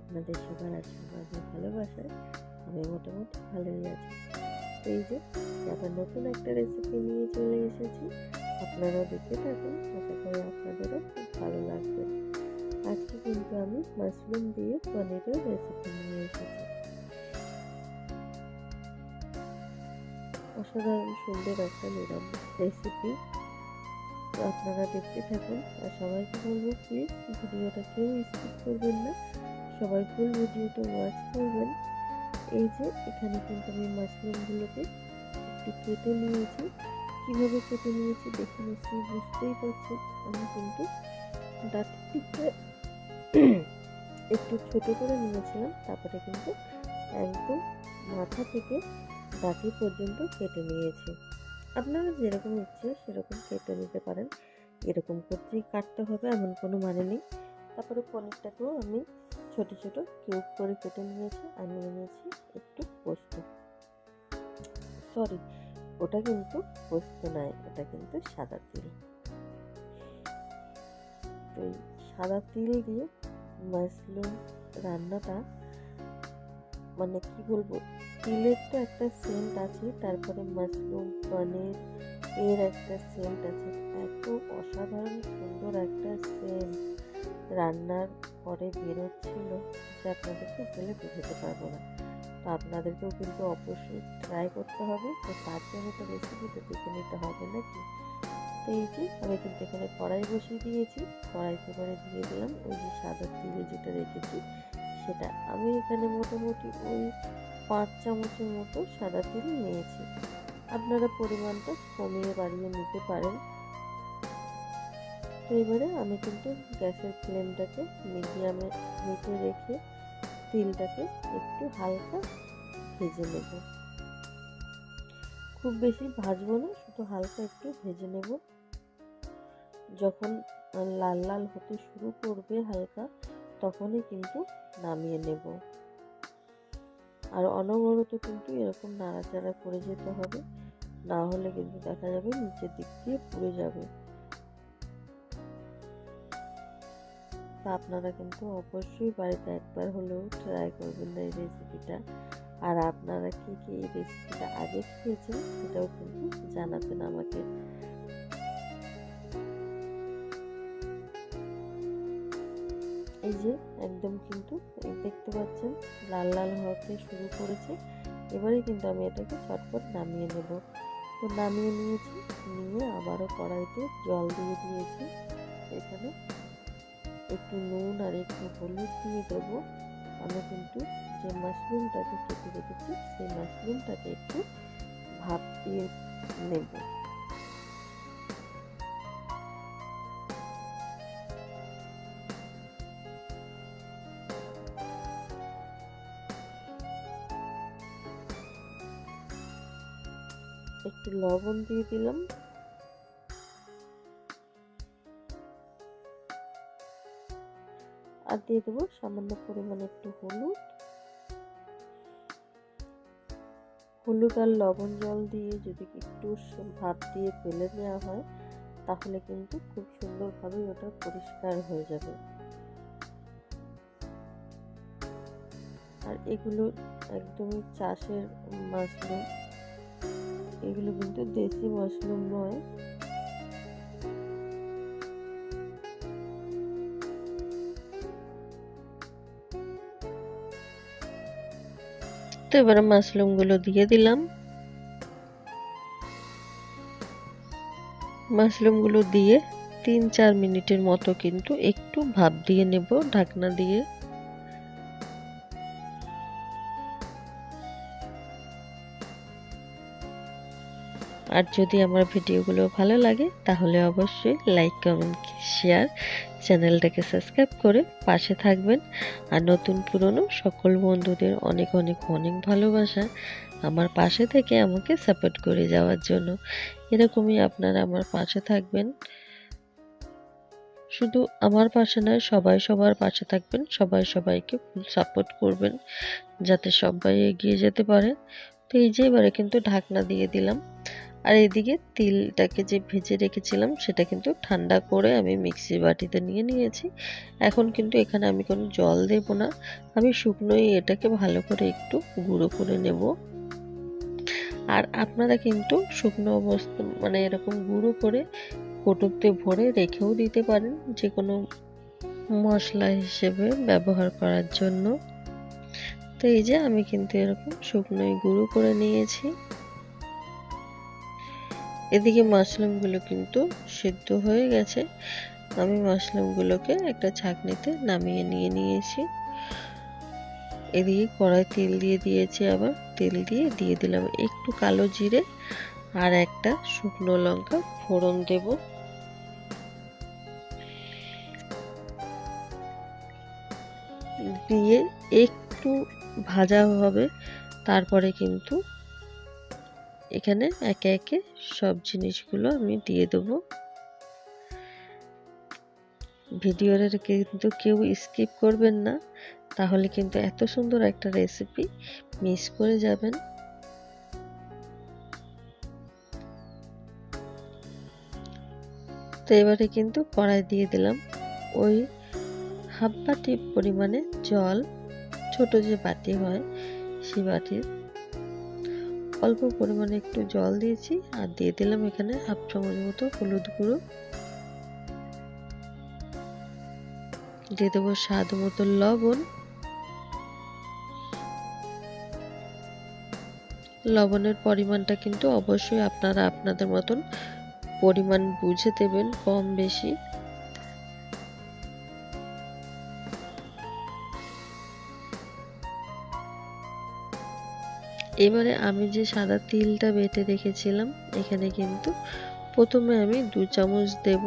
আপনাদের সবার আশীর্বাদ ভালোবাসায় আমি মোটামুটি ভালোই আছি। এই যে আবার নতুন একটা রেসিপি নিয়ে চলে এসেছি আপনারাও দেখতে থাকুন, আশা করি আপনাদেরও খুব ভালো লাগবে। আজকে কিন্তু আমি মাশরুম দিয়ে পনিরের রেসিপি নিয়ে এসেছি। অসাধারণ সুন্দর একটা নিরামিষ রেসিপি আপনারা দেখতে থাকুন, আর সবাইকে বলব প্লিজ ভিডিওটা কেউ স্কিপ করবেন না। সবাই ফুল ভিডিওটা ওয়াচ করবেন। এই যে, এখানে কিন্তু আমি মাশরুমগুলোকে একটু কেটে নিয়েছি। কীভাবে কেটে নিয়েছি দেখে নিশ্চয়ই বুঝতেই পারছি আমি কিন্তু দিকটা একটু ছোট করে নিয়েছিলাম, তারপরে কিন্তু একদম মাথা থেকে ডাটি পর্যন্ত কেটে নিয়েছি। আপনারা যেরকম ইচ্ছে সেরকম কেটে নিতে পারেন। এরকম করতেই কাটতে হবে, এমন কোনো মানে নেই। তারপরে পনিরটাকেও আমি ছোট ছোট কিউব করে কেটে নিয়েছি আর নিয়ে নিয়েছি একটু পোস্ত। সরি ওটা কিন্তু পোস্ত নয়, ওটা কিন্তু সাদা তিল। তো এই সাদা তিল দিয়ে মাশরুম রান্নাটা মানে কি বলব, তিলের তো একটা সেন্ট আছে, তারপরে মাশরুম পনির, এর একটা সেন্ট আছে। এত অসাধারণ সুন্দর একটা সেন্ট রান্নার পরে বেরোচ্ছিল যে আপনাদেরকে বলে বোঝাতে পারব না। তো আপনাদেরকেও কিন্তু অবশ্যই ট্রাই করতে হবে। তো তার জন্য তো রেসিপিটা দেখে নিতে হবে নাকি? তো এই যে আমি কিন্তু এখানে কড়াই বসিয়ে দিয়েছি। কড়াইতে করে দিয়ে দিলাম ওই যে সাদা তিল যেটা রেখেছি। সেটা আমি এখানে মোটামুটি ওই পাঁচ চামচের মতো সাদা তিল নিয়েছি। আপনারা পরিমাণটা কমিয়ে বাড়িয়ে নিতে পারেন। তো এবারে আমি কিন্তু গ্যাসের ফ্লেমটাকে মিডিয়ামে নিচে রেখে তিলটাকে একটু হালকা ভেজে নেব। খুব বেশি ভাজবো না, শুধু হালকা একটু ভেজে নেব। যখন লাল লাল হতে শুরু করবে হালকা, তখনই কিন্তু নামিয়ে নেব। আর অনবরত কিন্তু এরকম নাড়াচাড়া করে যেতে হবে, না হলে কিন্তু দেখা যাবে নিচের দিক দিয়ে পুড়ে যাবে। তা আপনারা কিন্তু অবশ্যই বাড়িতে একবার হলেও ট্রাই করবেন এই রেসিপিটা আর আপনারা কি কি এই রেসিপিটা আগে খেয়েছেন সেটাও কিন্তু জানাবেন আমাকে। এই যে একদম কিন্তু দেখতে পাচ্ছেন লাল লাল হতে শুরু করেছে। এবারে কিন্তু আমি এটাকে ছটপট নামিয়ে নেব। তো নামিয়ে নিয়েছি, নিয়ে আবারও কড়াইতে জল দিয়ে দিয়েছি। এখানে একটু নুন আর একটু হলুদ দিয়ে দেবো। আমি কিন্তু যে মাশরুমটাকে কেটে রেখেছি, সেই মাশরুমটাকে একটু ভাপ দিয়ে নেব। একটু লবণ দিয়ে দিলাম। আর দিয়ে দেবো সামান্য পরিমাণে একটু হলুদ। হলুদ আর লবণ জল দিয়ে যদি একটু ভাপ দিয়ে ফেলে নেওয়া হয়, তাহলে কিন্তু খুব সুন্দরভাবে ওটা পরিষ্কার হয়ে যাবে। আর এগুলো একদমই চাষের মাশরুম, এগুলো কিন্তু দেশি মাশরুম নয়। তো এবার মাশরুমগুলো দিয়ে দিলাম। মাশরুমগুলো দিয়ে তিন চার মিনিটের মতো কিন্তু একটু ভাপ দিয়ে নেব, ঢাকনা দিয়ে। আর যদি আমার ভিডিওগুলো ভালো লাগে, তাহলে অবশ্যই লাইক কমেন্ট শেয়ার চ্যানেলটাকে সাবস্ক্রাইব করে পাশে থাকবেন। আর নতুন পুরনো সকল বন্ধুদের অনেক অনেক অনেক ভালোবাসা আমার পাশে থেকে আমাকে সাপোর্ট করে যাওয়ার জন্য। এরকমই আপনারা আমার পাশে থাকবেন। শুধু আমার পাশে নয়, সবাই সবার পাশে থাকবেন, সবাই সবাইকে ফুল সাপোর্ট করবেন, যাতে সবাই এগিয়ে যেতে পারে। তো এই যে এবারে কিন্তু ঢাকনা দিয়ে দিলাম। আর এদিকে তিলটাকে যে ভেজে রেখেছিলাম, সেটা কিন্তু ঠান্ডা করে আমি মিক্সির বাটিতে নিয়ে নিয়েছি। এখন কিন্তু এখানে আমি কোনো জল দেব না। আমি শুকনোই এটাকে ভালো করে একটু গুঁড়ো করে নেব। আর আপনারা কিন্তু শুকনো অবস্থা মানে এরকম গুঁড়ো করে কটুকতে ভরে রেখেও দিতে পারেন যে কোনো মশলা হিসেবে ব্যবহার করার জন্য। তো এই যে আমি কিন্তু এরকম শুকনোই গুঁড়ো করে নিয়েছি। এদিকে মাশরুমগুলো কিন্তু সিদ্ধ হয়ে গেছে। আমি মাশরুমগুলোকে একটা ছাঁকনিতে নামিয়ে নিয়ে নিয়েছি। এদিকে কড়াই তেল দিয়ে দিয়েছি আবার। তেল দিয়ে দিয়ে দিলাম একটু কালো জিরে আর একটা শুকনো লঙ্কা ফোড়ন দেব। দিয়ে একটু ভাজা হবে, তারপরে কিন্তু এখানে একে একে সব জিনিসগুলো আমি দিয়ে দেবো। ভিডিওটা কিন্তু কেউ স্কিপ করবেন না, তাহলে কিন্তু এত সুন্দর একটা রেসিপি মিস করে যাবেন। তো এবারে কিন্তু কড়াই দিয়ে দিলাম ওই হাফ বাটি পরিমাণে জল, ছোট যে বাটি হয় সেই বাটির অল্প পরিমাণে একটু জল দিয়েছি আর দিয়ে দিলাম এখানে হাফ চামচ মতো হলুদ গুঁড়ো। দিয়ে দেবো স্বাদ মতো লবণ। লবণের পরিমাণটা কিন্তু অবশ্যই আপনারা আপনাদের মতন পরিমাণ বুঝে দেবেন কম বেশি। এবারে আমি যে সাদা তিলটা বেটে রেখেছিলাম, এখানে কিন্তু প্রথমে আমি দু চামচ দেব।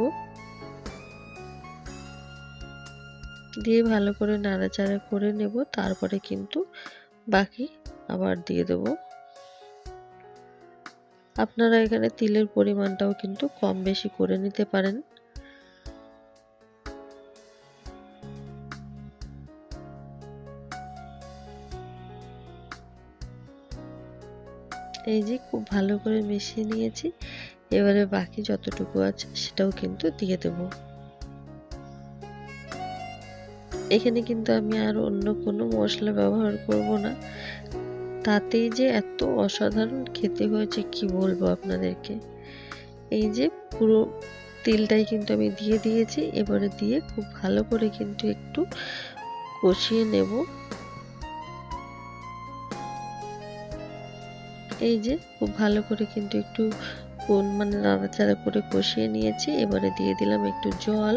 দিয়ে ভালো করে নাড়াচাড়া করে নেব, তারপরে কিন্তু বাকি আবার দিয়ে দেব। আপনারা এখানে তিলের পরিমাণটাও কিন্তু কম বেশি করে নিতে পারেন। এই যে খুব ভালো করে মিশিয়ে নিয়েছি। এবারে বাকি যতটুকু আছে সেটাও কিন্তু দিয়ে দেব। এখানে কিন্তু আমি আর অন্য কোনো মশলা ব্যবহার করব না। তাতেই যে এত অসাধারণ খেতে হয়েছে, কি বলব আপনাদেরকে? এই যে পুরো তেলটাই কিন্তু আমি দিয়ে দিয়েছি। এবারে দিয়ে খুব ভালো করে কিন্তু একটু কষিয়ে নেব। এই যে খুব ভালো করে কিন্তু একটু কোন মানে নাড়াচাড়া করে কষিয়ে নিয়েছি। এবারে দিয়ে দিলাম একটু জল।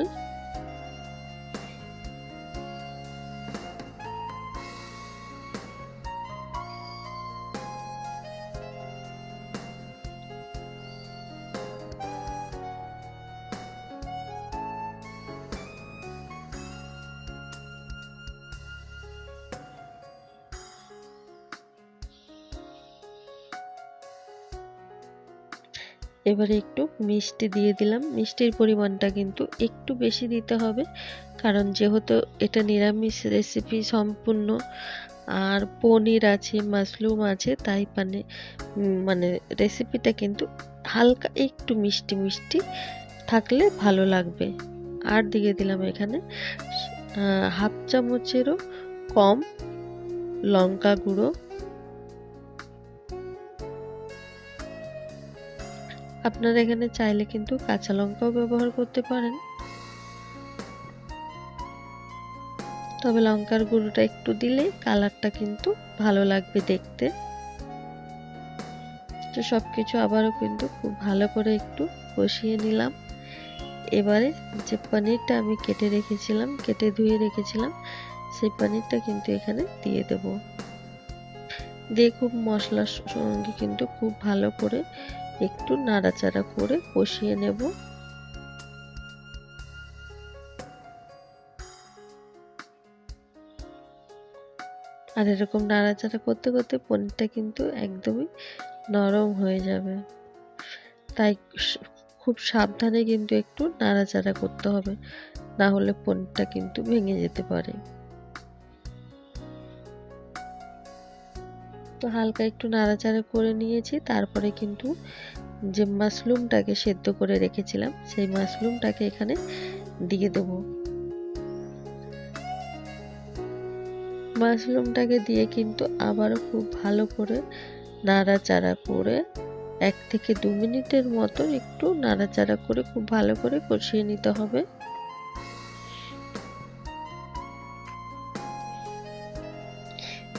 এবারে একটু মিষ্টি দিয়ে দিলাম। মিষ্টির পরিমাণটা কিন্তু একটু বেশি দিতে হবে, কারণ যেহেতু এটা নিরামিষ রেসিপি সম্পূর্ণ, আর পনির আছে, মাশরুম আছে, তাই মানে মানে রেসিপিটা কিন্তু হালকা একটু মিষ্টি মিষ্টি থাকলে ভালো লাগবে। আর দিয়ে দিলাম এখানে হাফ চামচেরও কম লঙ্কা গুঁড়ো আপনারা এখানে চাইলে কিন্তু কাঁচা লঙ্কাও ব্যবহার করতে পারেন। তবে লঙ্কার গুঁড়োটা একটু দিলে কালারটা কিন্তু ভালো লাগবে দেখতে। তো সব কিছু আবারও কিন্তু খুব ভালো করে একটু কষিয়ে নিলাম। এবারে যে পনিরটা আমি কেটে রেখেছিলাম, কেটে ধুয়ে রেখেছিলাম, সেই পনিরটা কিন্তু এখানে দিয়ে দেব। দিয়ে খুব মশলার সঙ্গে কিন্তু খুব ভালো করে একটু নাড়াচাড়া করে কষিয়ে নেব। আর এরকম নাড়াচাড়া করতে করতে পনিরটা কিন্তু একদমই নরম হয়ে যাবে। তাই খুব সাবধানে কিন্তু একটু নাড়াচাড়া করতে হবে। না হলে পনিরটা কিন্তু ভেঙে যেতে পারে। তো হালকা একটু নাড়াচাড়া করে নিয়েছি। তারপরে কিন্তু যে মাশরুমটাকে সেদ্ধ করে রেখেছিলাম, সেই মাশরুমটাকে এখানে দিয়ে দেবো। মাশরুমটাকে দিয়ে কিন্তু আবারও খুব ভালো করে নাড়াচাড়া করে এক থেকে দু মিনিটের মতো একটু নাড়াচাড়া করে খুব ভালো করে কষিয়ে নিতে হবে।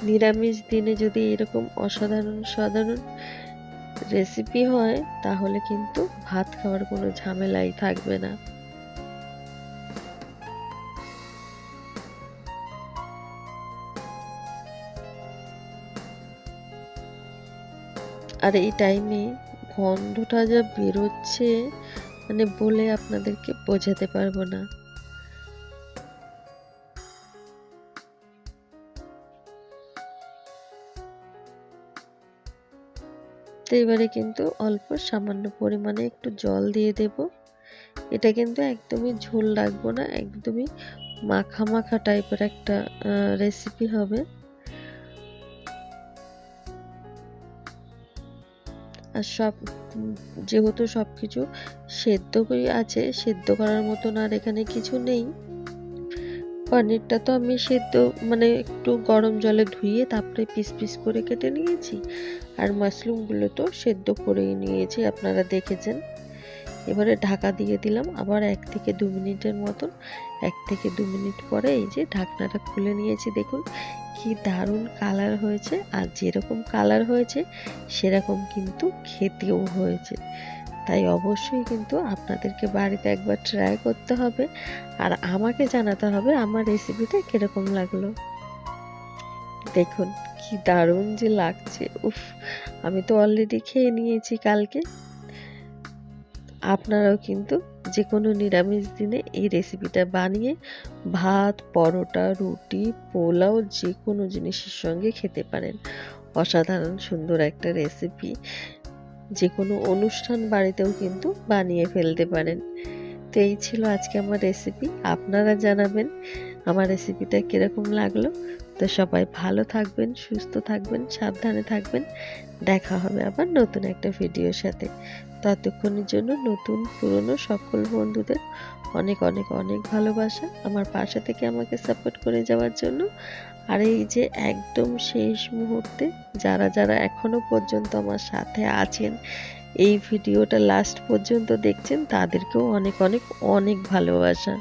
নিরামিষ দিনে যদি এরকম অসাধারণ, সাধারণ রেসিপি হয়, তাহলে কিন্তু ভাত খাওয়ার কোনো ঝামেলাই থাকবে না। আর এই টাইমে গন্ধটা যা বেরোচ্ছে মানে বলে আপনাদেরকে বোঝাতে পারব না। তো এবারে কিন্তু অল্প সামান্য পরিমাণে একটু জল দিয়ে দেব। এটা কিন্তু একদমই ঝোল রাখব না, একদমই মাখা মাখা টাইপের একটা রেসিপি হবে। আর সব, যেহেতু সব কিছু সেদ্ধ করে আছে, সেদ্ধ করার মতন আর এখানে কিছু নেই। পনিরটা তো আমি সেদ্ধ মানে একটু গরম জলে ধুয়ে তারপরে পিস পিস করে কেটে নিয়েছি। আর মাশরুমগুলো তো সেদ্ধ করেই নিয়েছি, আপনারা দেখেছেন। এবারে ঢাকা দিয়ে দিলাম, আবার এক থেকে দু মিনিটের মতন, এক থেকে দু মিনিট পরে এই যে ঢাকনাটা খুলে নিয়েছি, দেখুন কি দারুণ কালার হয়েছে। আর যেরকম কালার হয়েছে, সেরকম কিন্তু খেতেও হয়েছে। তাই অবশ্যই কিন্তু আপনাদেরকে বাড়িতে একবার ট্রাই করতে হবে। আর আমাকে জানাতে হবে আমার রেসিপিটা কীরকম লাগল। দেখুন, কি দারুণ যে লাগছে। উফ, আমি তো অলরেডি খেয়ে নিয়েছি কালকে। আপনারাও কিন্তু যে কোনো নিরামিষ দিনে এই রেসিপিটা বানিয়ে ভাত, পরোটা, রুটি, পোলাও যে কোনো জিনিসের সঙ্গে খেতে পারেন। অসাধারণ সুন্দর একটা রেসিপি যে কোনো অনুষ্ঠান বাড়িতেও কিন্তু বানিয়ে ফেলতে পারেন। তো এই ছিল আজকে আমার রেসিপি আপনারা জানাবেন আমার রেসিপিটা কীরকম লাগল। তো সবাই ভালো থাকবেন, সুস্থ থাকবেন, সাবধানে থাকবেন। দেখা হবে আবার নতুন একটা ভিডিওর সাথে। ততক্ষণের জন্য নতুন, পুরনো সকল বন্ধুদের অনেক অনেক অনেক ভালোবাসা। আমার পাশে থেকে আমাকে সাপোর্ট করে যাওয়ার জন্য আর এই যে একদম শেষ মুহূর্তে যারা যারা এখনও পর্যন্ত আমার সাথে আছেন, এই ভিডিওটা লাস্ট পর্যন্ত দেখছেন, তাদেরকেও অনেক অনেক অনেক ভালোবাসা।